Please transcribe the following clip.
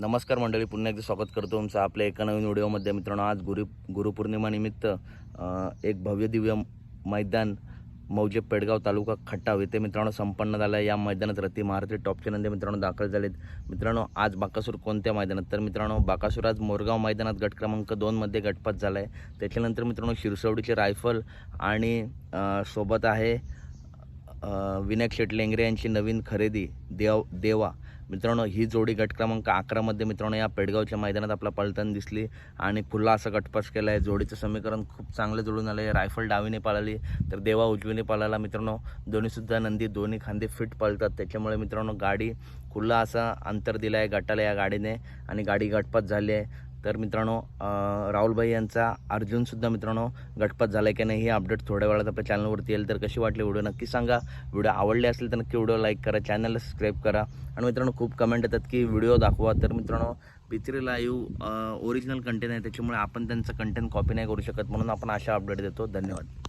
नमस्कार मंडळी पुन्हा एकदा स्वागत करतो तुमचं आपल्या एका नवीन व्हिडिओमध्ये. मित्रांनो आज गुरु गुरुपौर्णिमानिमित्त एक भव्य दिव्य मैदान मौजे पेडगाव तालुका खटाव येथे मित्रांनो संपन्न झालं आहे. या मैदानात रती महारथी टॉपचे नंदी मित्रांनो दाखल झालेत. मित्रांनो आज बाकासूर कोणत्या मैदानात? तर मित्रांनो बाकासूर आज मोरगाव मैदानात गट क्रमांक दोनमध्ये गटपात झाला आहे त्याच्यानंतर मित्रांनो शिरसवडीचे रायफल आणि सोबत आहे विनायक शेट लेंगरे यांची नवीन खरेदी देव देवा. मित्रांनो ही जोडी गट क्रमांक अकरामध्ये मित्रांनो या पेडगावच्या मैदानात आपला पलटण दिसली आणि खुल्ला असा गटपास केला आहे जोडीचं समीकरण खूप चांगलं जुळून आलं आहे रायफल डावीने पाळली तर देवा उजवीने पाळाला मित्रांनो. दोन्हीसुद्धा नंदी दोन्ही खांदे फिट पळतात. त्याच्यामुळे मित्रांनो गाडी खुल्ला असा अंतर दिला आहे गटाला या गाडीने आणि गाडी गटपात झाली आहे. तर मित्रांनो राहुलभाई यांचा अर्जुनसुद्धा मित्रांनो गटपात झाला आहे की नाही ही अपडेट थोड्या वेळात आपल्या चॅनलवरती येईल. तर कशी वाटली व्हिडिओ नक्की सांगा. व्हिडिओ आवडले असेल तर नक्की व्हिडिओ लाईक करा चॅनलला सबस्क्राईब करा. आणि मित्रांनो खूप कमेंट येतात की व्हिडिओ दाखवा. तर मित्रांनो पित्री लाईव्ह ओरिजिनल कंटेंट आहे त्याच्यामुळे आपण त्यांचं कंटेंट कॉपी नाही करू शकत. म्हणून आपण अशा अपडेट देतो. धन्यवाद.